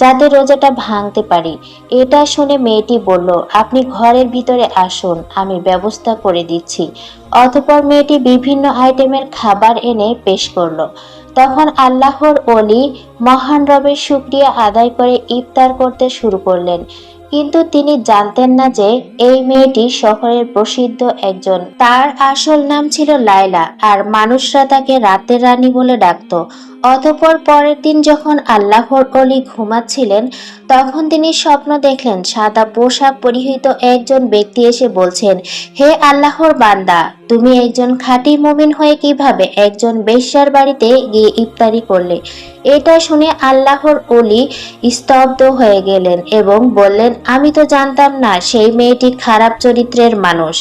যাতে রোজাটা ভাঙতে পারি। এটা শুনে মেয়েটি বলল, আপনি ঘরের ভিতরে আসুন, আমি ব্যবস্থা করে দিচ্ছি। অতঃপর মেয়েটি বিভিন্ন আইটেমের খাবার এনে পেশ করল। তখন আল্লাহর অলি মহান রবের শুক্রিয়া আদায় করে ইফতার করতে শুরু করলেন। কিন্তু তিনি জানতেন না যে এই মেয়েটি শহরের প্রসিদ্ধ একজন। তার আসল নাম ছিল লায়লা, আর মানুষরা তাকে রাতের রানী বলে ডাকত। অতঃপর পরের দিন যখন আল্লাহর অলি ঘুমাচ্ছিলেন, তখন তিনি স্বপ্ন দেখলেন, সাদা পোশাক পরিহিত একজন ব্যক্তি এসে বলছেন, হে আল্লাহর বান্দা, তুমি একজন খাঁটি মুমিন হয়ে কীভাবে একজন বেশ্যার বাড়িতে গিয়ে ইফতারি করলে? এটা শুনে আল্লাহর অলি স্তব্ধ হয়ে গেলেন এবং বললেন, আমি তো জানতাম না, সেই মেয়েটি খারাপ চরিত্রের মানুষ।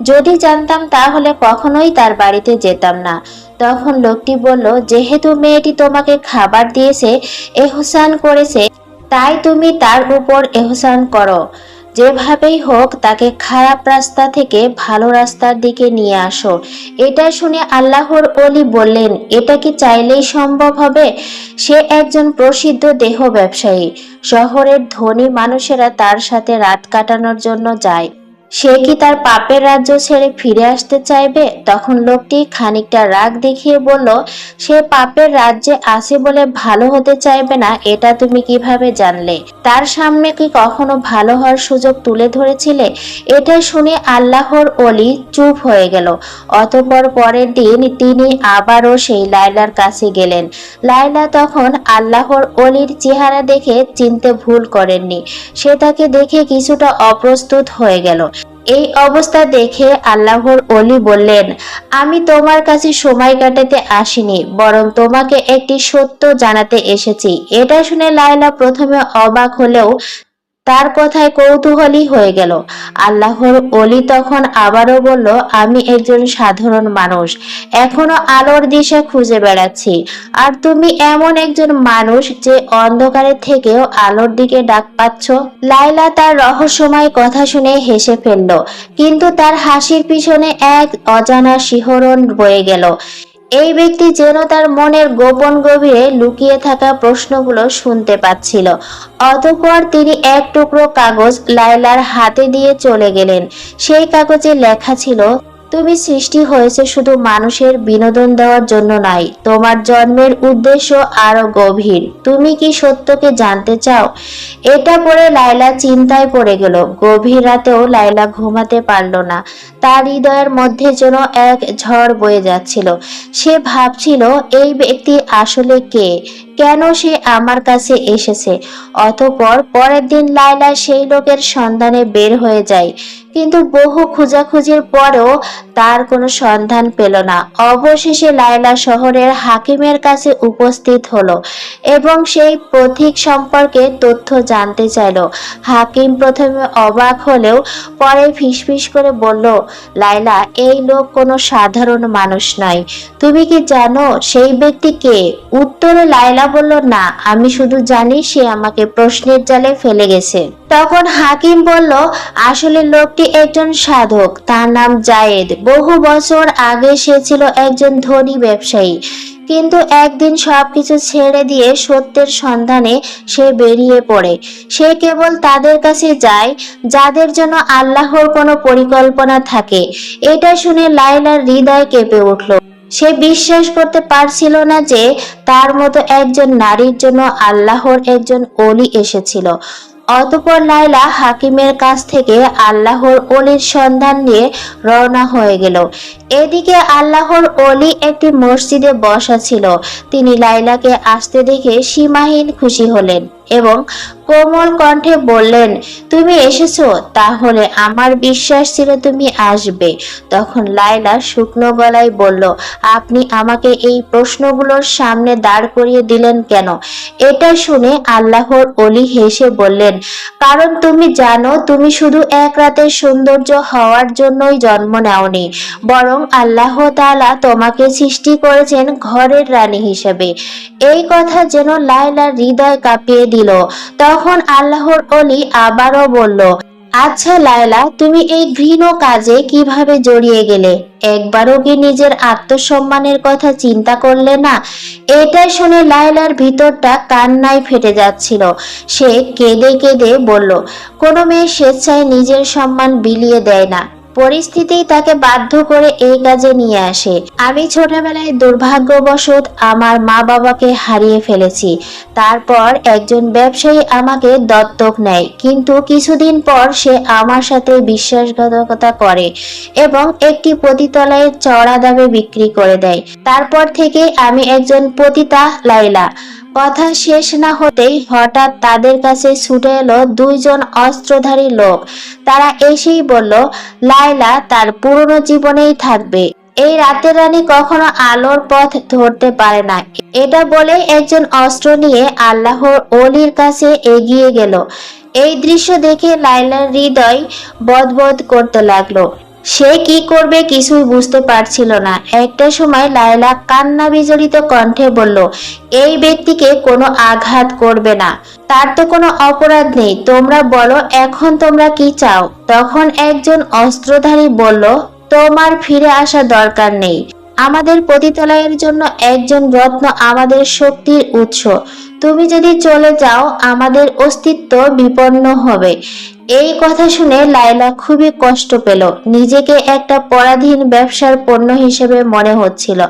যদি জানতাম তাহলে কখনোই তার বাড়িতে যেতাম না। তখন লোকটি বলল, যেহেতু মেয়েটি তোমাকে খাবার দিয়েছে, এহসান করেছে, তাই তুমি তার উপর এহসান করো। যেভাবেই হোক, তাকে খারাপ রাস্তা থেকে ভালো রাস্তার দিকে নিয়ে আসো। এটা শুনে আল্লাহর অলি বললেন, এটা কি চাইলেই সম্ভব হবে? সে একজন প্রসিদ্ধ দেহ ব্যবসায়ী। শহরের ধনী মানুষেরা তার সাথে রাত কাটানোর জন্য যায়। সে কি তার পাপের রাজ্য ছেড়ে ফিরে আসতে চাইবে? তখন লোকটি খানিকটা রাগ দেখিয়ে বলল, সে পাপের রাজ্যে আছে বলে ভালো হতে চাইবে না, এটা তুমি কীভাবে জানলে? তার সামনে কি কখনো ভালো হওয়ার সুযোগ তুলে ধরেছিলে? এটা শুনে আল্লাহর অলি চুপ হয়ে গেল। অতপর পরের দিন তিনি আবারও সেই লাইলার কাছে গেলেন। লাইলা তখন আল্লাহর অলির চেহারা দেখে চিনতে ভুল করেননি। সে তাকে দেখে কিছুটা অপ্রস্তুত হয়ে গেল। এই অবস্থা দেখে আল্লাহর অলি বললেন, আমি তোমার কাছে সময় কাটাতে আসিনি, বরং তোমাকে একটি সত্য জানাতে এসেছি। এটা শুনে লায়লা প্রথমে অবাক হলেও তার কথায় কৌতূহলী হয়ে গেল। আল্লাহর অলি তখন আবারও বলল, আমি একজন সাধারণ মানুষ। এখনও আলোর দিশা খুঁজে বেড়াচ্ছি। আর তুমি এমন একজন মানুষ যে অন্ধকারের থেকেও আলোর দিকে ডাক পাচ্ছ? লাইলা তার রহস্যময় কথা শুনে হেসে ফেলল, কিন্তু তার হাসির পিছনে এক অজানা শিহরণ বয়ে গেল। এই ব্যক্তি যেন তার মনের গোপন গভীরে লুকিয়ে থাকা প্রশ্নগুলো শুনতে পাচ্ছিল। অতঃপর তিনি এক টুকরো কাগজ লাইলার হাতে দিয়ে চলে গেলেন। সেই কাগজে লেখা ছিল তুমি সৃষ্টি হয়েছে শুধু মানুষের বিনোদন দেওয়ার জন্য নয় তোমার জন্মের উদ্দেশ্য আরও গভীর। তুমি কি সত্যকে জানতে চাও? এটা পড়ে লাইলা চিন্তায় পড়ে গেল। গভীর রাতেও লাইলা ঘুমাতে পারল না। তার হৃদয়ের মধ্যে যেন এক ঝড় বয়ে যাচ্ছিল। সে ভাবছিল, এই ব্যক্তি আসলে কে? কেন সে আমার কাছে এসেছে? অতঃপর পরের দিন লাইলা সেই লোকের সন্ধানে বের হয়ে যায়। কিন্তু বহু খোঁজাখুঁজির পরেও তার কোনো সন্ধান পেল না। অবশেষে লায়লা শহরের হাকিমের কাছে উপস্থিত হলো এবং সেই পথিক সম্পর্কে তথ্য জানতে চাইল। হাকিম প্রথমে অবাক হলেও পরে ফিসফিস করে বলল, লায়লা, এই লোক কোনো সাধারণ মানুষ নয়। তুমি কি জানো সেই ব্যক্তি কে? উত্তরে লায়লা বলল, না, আমি শুধু জানি সে আমাকে প্রশ্নের জালে ফেলে গেছে। তখন হাকিম বলল, আসলে লোকটি একজন সাধক, তার নাম জায়েদ। বহু বছর আগে সে ছিল একজন ধনী ব্যবসায়ী। কিন্তু একদিন সবকিছু ছেড়ে দিয়ে সত্যের সন্ধানে সে বেরিয়ে পড়ে। সে কেবল তাদের কাছে যায়, যাদের জন্য আল্লাহর কোনো পরিকল্পনা থাকে। এটা শুনে লাইলার হৃদয় কেঁপে উঠল। সে বিশ্বাস করতে পারছিল না যে তার মতো একজন নারীর জন্য আল্লাহর একজন অলি এসেছিল। অতপর লাইলা হাকিমের কাছ থেকে আল্লাহর অলির সন্ধান নিয়ে রওনা হয়ে গেল। এদিকে আল্লাহর অলি একটি মসজিদে বসা ছিল। তিনি লাইলাকে আসতে দেখে সীমাহীন খুশি হলেন। এবং কোমল কণ্ঠে বললেন, তুমি এসেছ, তাহলে আমার বিশ্বাস ছিল তুমি আসবে। তখন লাইলা শুকনো গলায় বলল, আপনি আমাকে এই প্রশ্নগুলোর সামনে দাঁড় করিয়ে দিলেন কেন? এটা শুনে আল্লাহর অলি হেসে বললেন, কারণ তুমি জানো, তুমি শুধু এক রাতের সৌন্দর্য হওয়ার জন্যই জন্ম নেওনি, বরং আল্লাহ তাআলা তোমাকে সৃষ্টি করেছেন ঘরের রানী হিসেবে। এই কথা যেন লাইলার হৃদয় কাঁপিয়ে দিল। তখন আল্লাহর অলি আবারও বলল আচ্ছা লায়লা, তুমি এই ঘৃণ কাজে কীভাবে জড়িয়ে গেলে? একবারও কি নিজের আত্মসম্মানের কথা চিন্তা করলে না? এটা শুনে লায়লার ভিতরটা কান্নায় ফেটে যাচ্ছিল। সে কেঁদে কেঁদে বলল, কোনো মেয়ে স্বেচ্ছায় নিজের সম্মান বিলিয়ে দেয় না। পরিস্থিতি তাকে বাধ্য করে এই কাজে নিয়ে আসে। আমি ছোটবেলায় দুর্ভাগ্যবশত আমার মা বাবাকে হারিয়ে ফেলেছি। তারপর একজন ব্যবসায়ী আমাকে দত্তক নেয়, কিন্তু কিছুদিন পর সে আমার সাথে বিশ্বাসঘাতকতা করে এবং একটি পতিতলায় চড়া দামে বিক্রি করে দেয়। তারপর থেকে আমি একজন পতিতা লাইলা কথা শেষ না হতেই হঠাৎ তাদের কাছে ছুটে এলো দুইজন অস্ত্রধারী লোক। তারা এসেই বলল লাইলা তার পুরনো জীবনেই থাকবে। এই রাতের রানী কখনো আলোর পথ ধরতে পারে না। এটা বলে একজন অস্ত্র নিয়ে আল্লাহর অলির কাছে এগিয়ে গেল। এই দৃশ্য দেখে লাইলার হৃদয় বদবদ করতে লাগল। সে কি করবে কিছুই বুঝতে পারছিল না। একটা সময় লায়লা কান্না বিজড়িত কণ্ঠে বলল, এই ব্যক্তিকে কোনো আঘাত করবে না। তার তো কোনো অপরাধ নেই। তোমরা বলো, এখন তোমরা কি চাও? তখন একজন অস্ত্রধারী বলল, তোমার ফিরে আসা দরকার নেই। আমাদের পতিতলয়ের জন্য একজন রত্ন আমাদের শক্তির উৎস। তুমি যদি চলে যাও, আমাদের অস্তিত্ব বিপন্ন হবে। এই কথা শুনে লাইলা খুবই কষ্ট পেল। নিজেকে একটা পরাধীন ব্যবসার পণ্য হিসেবে মনে হচ্ছিল।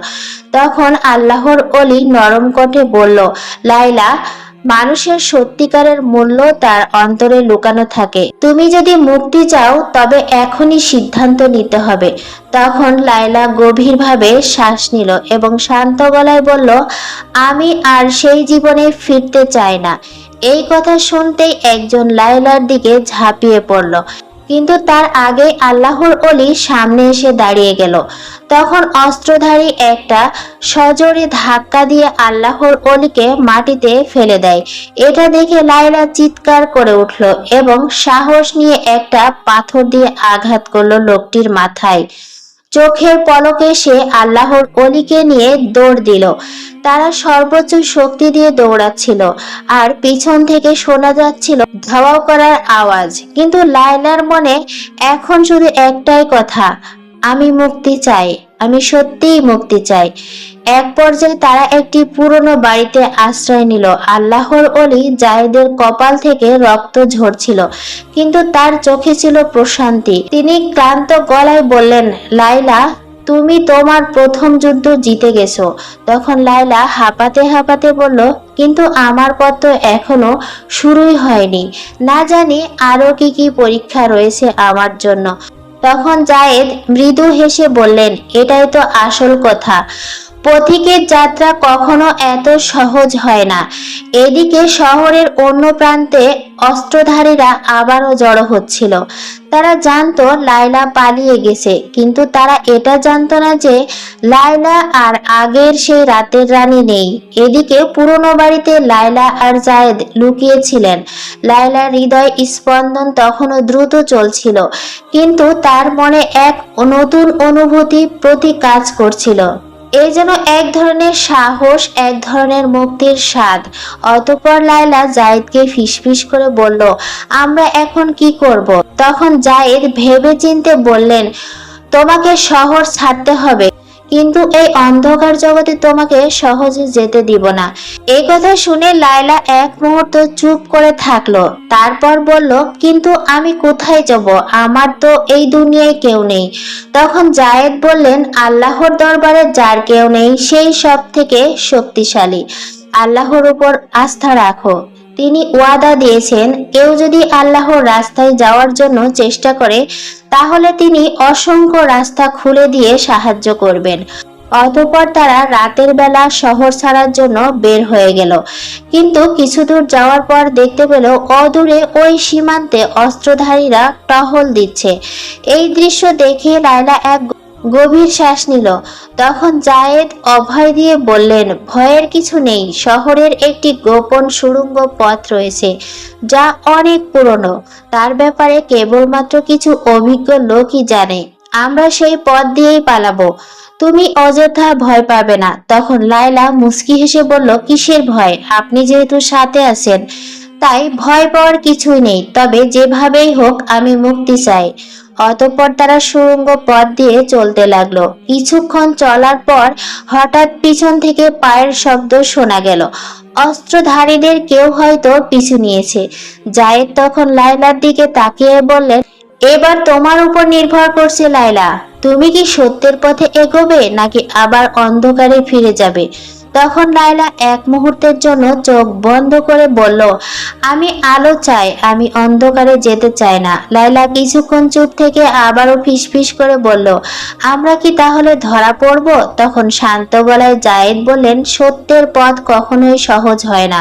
তখন আল্লাহর অলি নরম কণ্ঠে বলল লাইলা মানুষের সত্যিকারের মূল্য তার অন্তরে লুকানো থাকে। তুমি যদি মুক্তি চাও, তবে এখনই সিদ্ধান্ত নিতে হবে। তখন লাইলা গভীরভাবে শ্বাস নিল এবং শান্ত গলায় বলল, আমি আর সেই জীবনে ফিরতে চাই না। এই কথা শুনতেই একজন লাইলার দিকে ঝাঁপিয়ে পড়ল। কিন্তু তার আগেই আল্লাহর অলি সামনে এসে দাঁড়িয়ে গেল। তখন অস্ত্রধারী একটা সজোরে ধাক্কা দিয়ে আল্লাহর অলিকে মাটিতে ফেলে দেয়। এটা দেখে লাইলা চিৎকার করে উঠল এবং সাহস নিয়ে একটা পাথর দিয়ে আঘাত করল লোকটির মাথায়। চোখের পলকে সে আল্লাহর অলিকে নিয়ে দৌড় দিল। তারা সর্বোচ্চ শক্তি দিয়ে দৌড়াচ্ছিল আর পিছন থেকে শোনা যাচ্ছিল ধাওয়াও করার আওয়াজ। কিন্তু লায়লার মনে এখন শুধু একটাই কথা, আমি মুক্তি চাই, আমি সত্যিই মুক্তি চাই। এক পর্যায়ে তারা একটি পুরনো বাড়িতে আশ্রয় নিল। আল্লাহর অলি জায়েদের কপাল থেকে রক্ত ঝরছিল, কিন্তু তার চোখে ছিল প্রশান্তি। তিনি ক্লান্ত গলায় বললেন লাইলা তুমি তোমার প্রথম যুদ্ধ জিতে গেছো। তখন লাইলা হাঁপাতে হাঁপাতে বলল, কিন্তু আমার পথ তো এখনও শুরুই হয়নি। না জানি আরও কি কি পরীক্ষা রয়েছে আমার জন্য। তখন জায়েদ মৃদু হেসে বললেন, এটাই তো আসল কথা। পথিকের যাত্রা কখনো এত সহজ হয় না। এদিকে শহরের অন্য প্রান্তে অস্ত্রধারীরা আবারও জড়ো হচ্ছিল। তারা জানতো লাইলা পালিয়ে গেছে, কিন্তু তারা এটা জানতো না যে লাইলা আর আগের সেই রাতের রানী নেই। এদিকে পুরনো বাড়িতে লাইলা আর জায়েদ লুকিয়েছিলেন। লাইলার হৃদয় স্পন্দন তখনও দ্রুত চলছিল, কিন্তু তার মনে এক নতুন অনুভূতি প্রতি কাজ করছিল। এই যেন এক ধরনের সাহস, এক ধরনের মুক্তির স্বাদ। অতপর লায়লা জায়েদকে ফিসফিস করে বলল, আমরা এখন কি করব? তখন জায়েদ ভেবে চিনতে বললেন, তোমাকে শহর ছাড়তে হবে। কিন্তু এই অন্ধকার জগতে তোমাকে সহজে যেতে দিব না। এই কথা শুনে লায়লা এক মুহূর্ত চুপ করে থাকল। তারপর বলল, কিন্তু আমি কোথায় যাব? আমার তো এই দুনিয়ায় কেউ নেই। তখন জায়েদ বললেন, আল্লাহর দরবারে যার কেউ নেই, সেই সব থেকে শক্তিশালী। আল্লাহর উপর আস্থা রাখো। তিনি ওয়াদা দিয়েছেন, কেউ যদি আল্লাহর রাস্তায় যাওয়ার জন্য চেষ্টা করে, তাহলে তিনি অসংখ্য রাস্তা খুলে দিয়ে সাহায্য করবেন। অতঃপর তারা রাতের বেলা শহর ছাড়ার জন্য বের হয়ে গেল। কিন্তু কিছু দূর যাওয়ার পর দেখতে পেল, অদূরে ওই সীমান্তে অস্ত্রধারীরা টহল দিচ্ছে। এই দৃশ্য দেখে লায়লা এক গভীর শ্বাস নিল। তখন জায়েদ অভয় দিয়ে বললেন, ভয়ের কিছু নেই, শহরের একটি গোপন সুড়ঙ্গ পথ রয়েছে, যা অনেক পুরনো। তার ব্যাপারে কেবলমাত্র কিছু অভিজ্ঞ লোকই জানে। আমরা সেই পথ দিয়েই পালাবো। তুমি অযথা ভয় পাবে না। তখন লায়লা মুস্কি হেসে বলল, কিসের ভয়? আপনি যেহেতু সাথে আছেন, তাই ভয় পাওয়ার কিছুই নেই। তবে যেভাবেই হোক, আমি মুক্তি চাই। অতঃপর তারা সুড়ঙ্গ পথ দিয়ে চলতে লাগল। কিছুক্ষণ চলার পর হঠাৎ পিছন থেকে পায়ের শব্দ শোনা গেল। অস্ত্রধারীদের কেউ হয়তো পিছু নিয়েছে। জায়েদ তখন লায়লার দিকে তাকিয়ে বললেন এবার তোমার উপর নির্ভর করছে লায়লা। তুমি কি সত্যের পথে এগোবে নাকি আবার অন্ধকারে ফিরে যাবে? তখন লায়লা এক মুহূর্তের জন্য চোখ বন্ধ করে বলল, আমি আলো চাই, আমি অন্ধকারে যেতে চাই না। লায়লা কিছুক্ষণ চুপ থেকে আবারও ফিসফিস করে বলল, আমরা কি তাহলে ধরা পড়ব? তখন শান্ত গলায় জায়েদ বললেন, সত্যের পথ কখনোই সহজ হয় না।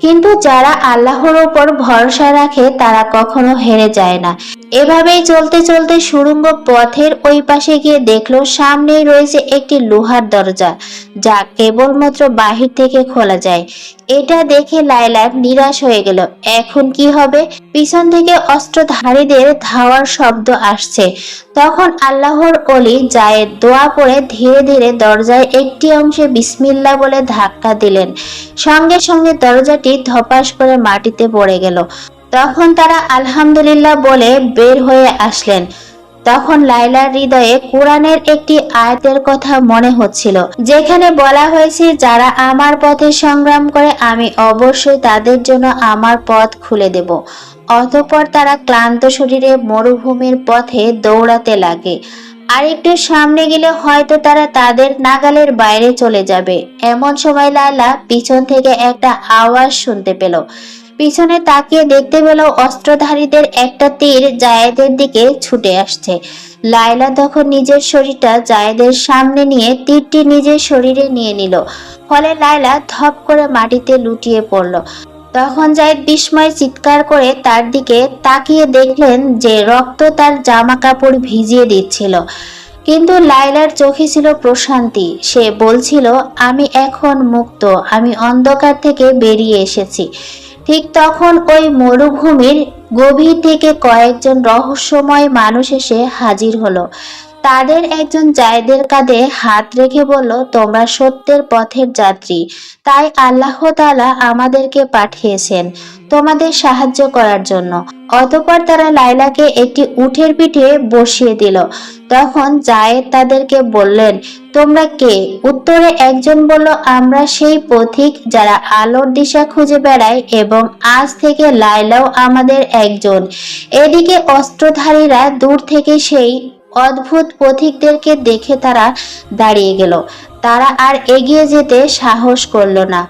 কিন্তু যারা আল্লাহর ওপর ভরসা রাখে, তারা কখনো হেরে যায় না। এভাবেই চলতে চলতে সুড়ঙ্গ পথের ওই পাশে গিয়ে দেখল, সামনেই রয়েছে একটি লোহার দরজা, যা কেবলমাত্র বাহির থেকে খোলা যায়। এটা দেখে লায়লা নিরাশ হয়ে গেল। এখন কি হবে? পিছন থেকে অস্ত্রধারীদের ধাওয়ার শব্দ আসছে। তখন আল্লাহর অলি জায়েদ দোয়া পড়ে ধীরে ধীরে দরজায় একটি অংশে বিসমিল্লা বলে ধাক্কা দিলেন। সঙ্গে সঙ্গে দরজাটি ধপাস করে মাটিতে পড়ে গেল। তখন তারা আলহামদুলিল্লাহ বলে বের হয়ে আসলেন। তখন লাইলার হৃদয়ে কোরআনের একটি আয়াতের কথা মনে হচ্ছিল, যেখানে বলা হয়েছে, যারা আমার পথে সংগ্রাম করে, আমি অবশ্যই তাদের জন্য আমার পথ খুলে দেব। অতঃপর তারা ক্লান্ত শরীরে মরুভূমির পথে দৌড়াতে লাগে। আর একটু সামনে গেলে হয়তো তারা তাদের নাগালের বাইরে চলে যাবে। এমন সময় লালা পিছন থেকে একটা আওয়াজ শুনতে পেল। পিছনে তাকিয়ে দেখতে পেল অস্ত্রধারীদের একটা তীর জায়েদের দিকে ছুটে আসছে। লায়লা তখন নিজের শরীরটা জায়েদের সামনে নিয়ে তীরটি নিজের শরীরে নিয়ে নিল। ফলে লায়লা ধপ করে মাটিতে লুটিয়ে পড়ল। তখন জায়েদ বিস্ময় চিৎকার করে তার দিকে তাকিয়ে দেখলেন যে রক্ত তার জামা কাপড় ভিজিয়ে দিচ্ছিল। কিন্তু লাইলার চোখে ছিল প্রশান্তি। সে বলছিল, আমি এখন মুক্ত, আমি অন্ধকার থেকে বেরিয়ে এসেছি। ঠিক তখন ওই মরুভূমির গভীর থেকে কয়েকজন রহস্যময় মানুষ এসে হাজির হলো। তাদের একজন জায়দের কাঁধে হাত রেখে বলল, তোমরা সত্যের পথের যাত্রী। তাই আল্লাহ তালা আমাদেরকে পাঠিয়েছেন তোমাদের সাহায্য করার জন্য। অতপর তারা লাইলাকে একটি উঠের পিঠে বসিয়ে দিল। তখন জায়েদ তাদেরকে বললেন, তোমরা কে? উত্তরে একজন বলল, আমরা সেই পথিক যারা আলোর দিশা খুঁজে বেড়ায় এবং আজ থেকে লাইলাও আমাদের একজন। এদিকে অস্ত্রধারীরা দূর থেকে সেই অদ্ভুত পথিকদেরকে দেখে তারা দাঁড়িয়ে গেল। তারা আর এগিয়ে যেতে সাহস করল না।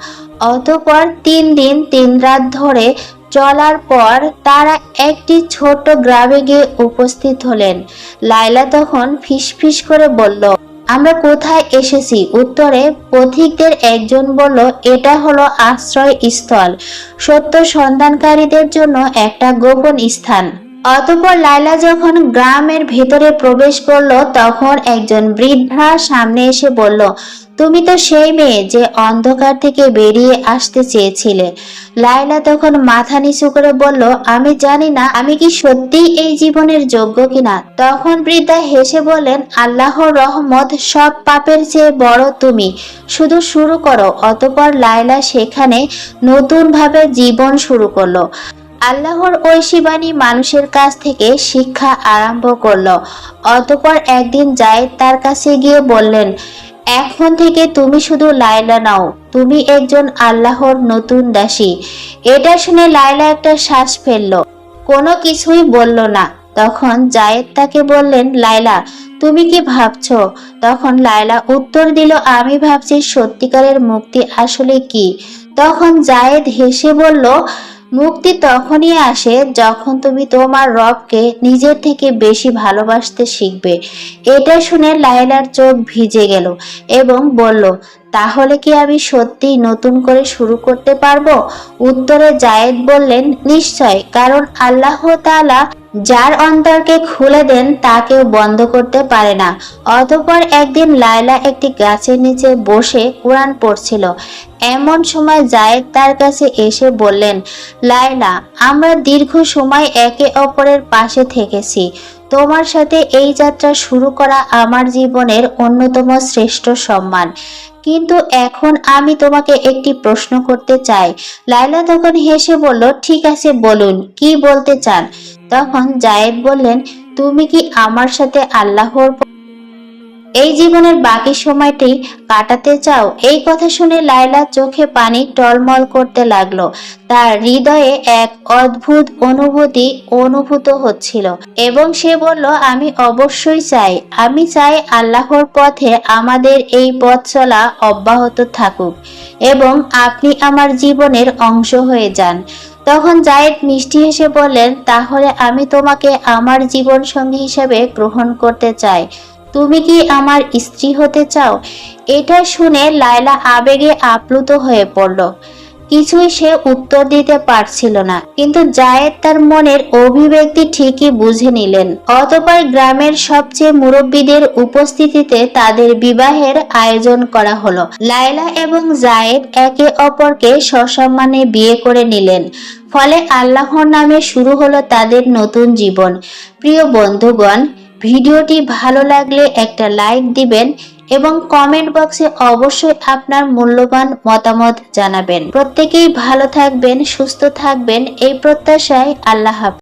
অতপর তিন দিন তিন রাত ধরে চলার পর তারা একটি ছোট গ্রামে গিয়ে উপস্থিত হলেন। লাইলা তখন ফিসফিস করে বলল, আমরা কোথায় এসেছি? উত্তরে, পথিকদের একজন বলল, এটা হলো আশ্রয় স্থল। সত্য সন্ধানকারীদের জন্য একটা গোপন স্থান। অতঃপর লাইলা যখন গ্রামের ভেতরে প্রবেশ করল, তখন একজন বৃদ্ধা সামনে এসে বলল তুমি তো সেই মেয়ে যে অন্ধকার থেকে বেরিয়ে আসতে চেয়েছিলে। লাইলা তখন মাথা নিচু করে বলল, আমি জানি না, আমি কি সত্যিই এই জীবনের যোগ্য কিনা? তখন বৃদ্ধা হেসে বললেন, আল্লাহর রহমত, সব পাপের চেয়ে বড় তুমি। শুধু শুরু করো। অতপর লাইলা সেখানে নতুনভাবে জীবন শুরু করল। আল্লাহর ঐশীবাণী মানুষের কাছ থেকে শিক্ষা আরম্ভ করল। অতপর একদিন জায়েদ তার কাছে গিয়ে বললেন এখন থেকে তুমি শুধু লায়লা নাও। তুমি একজন আল্লাহর নতুন দাসী। এটা শুনে লায়লা একটা শ্বাস ফেলল। কোনো কিছুই বলল না। তখন জায়েদ তাকে বললেন, লায়লা, তুমি কি ভাবছ? তখন লায়লা উত্তর দিল, আমি ভাবছি সত্যিকারের মুক্তি আসলে কি? তখন জায়েদ হেসে বলল মুক্তি তখনই আসে যখন তুমি তোমার রবকে নিজের থেকে বেশি ভালোবাসতে শিখবে। এটা শুনে লাইলার চোখ ভিজে গেল এবং বলল, তাহলে কি আমি সত্যি নতুন করে শুরু করতে পারব? উত্তরে জায়েদ বললেন, নিশ্চয়, কারণ আল্লাহ তাআলা যার অন্তরকে খুলে দেন, তা কেউ বন্ধ করতে পারে না। অতঃপর একদিন লায়লা একটি গাছের নিচে বসে কোরআন পড়ছিল। এমন সময় জায়েদ তার কাছে এসে বললেন, লায়লা, আমরা দীর্ঘ সময় একে অপরের পাশে থেকেছি। তোমার সাথে এই যাত্রা শুরু করা আমার জীবনের অন্যতম শ্রেষ্ঠ সম্মান। কিন্তু এখন আমি তোমাকে একটি প্রশ্ন করতে চাই। লায়লা তখন হেসে বলল, ঠিক আছে, বলুন, কি বলতে চান? তখন জায়েদ বললেন, তুমি কি আমার সাথে আল্লাহর এই জীবনের বাকি সময়টি কাটাতে চাও? এই কথা শুনে লায়লা চোখে পানি টলমল করতে লাগল। তার হৃদয়ে এক অদ্ভুত অনুভূতি অনুভূত হচ্ছিল এবং সে বলল, আমি অবশ্যই চাই। আমি চাই আল্লাহর পথে আমাদের এই পথ চলা অব্যাহত থাকুক এবং আপনি আমার জীবনের অংশ হয়ে যান। তখন জায়েদ মিষ্টি হেসে বললেন, তাহলে আমি তোমাকে আমার জীবন সঙ্গী হিসেবে গ্রহণ করতে চাই। তুমি কি আমার স্ত্রী হতে চাও? এটা শুনে লায়লা আবেগে আপ্লুত হয়ে পড়ল। কিছুই সে উত্তর দিতে পারছিল না। কিন্তু জায়েদ তার মনের অভিব্যক্তি ঠিকই বুঝে নিলেন। অতপর গ্রামের সবচেয়ে মুরব্বীদের উপস্থিতিতে তাদের বিবাহের আয়োজন করা হলো। লায়লা এবং জায়েদ একে অপরকে সসম্মানে বিয়ে করে নিলেন। ফলে আল্লাহর নামে শুরু হলো তাদের নতুন জীবন। প্রিয় বন্ধুগণ, ভিডিওটি ভালো লাগলে একটা লাইক দিবেন এবং কমেন্ট বক্সে অবশ্যই আপনার মূল্যবান মতামত জানাবেন। প্রত্যেকেই ভালো থাকবেন, সুস্থ থাকবেন। এই প্রত্যাশায় আল্লাহ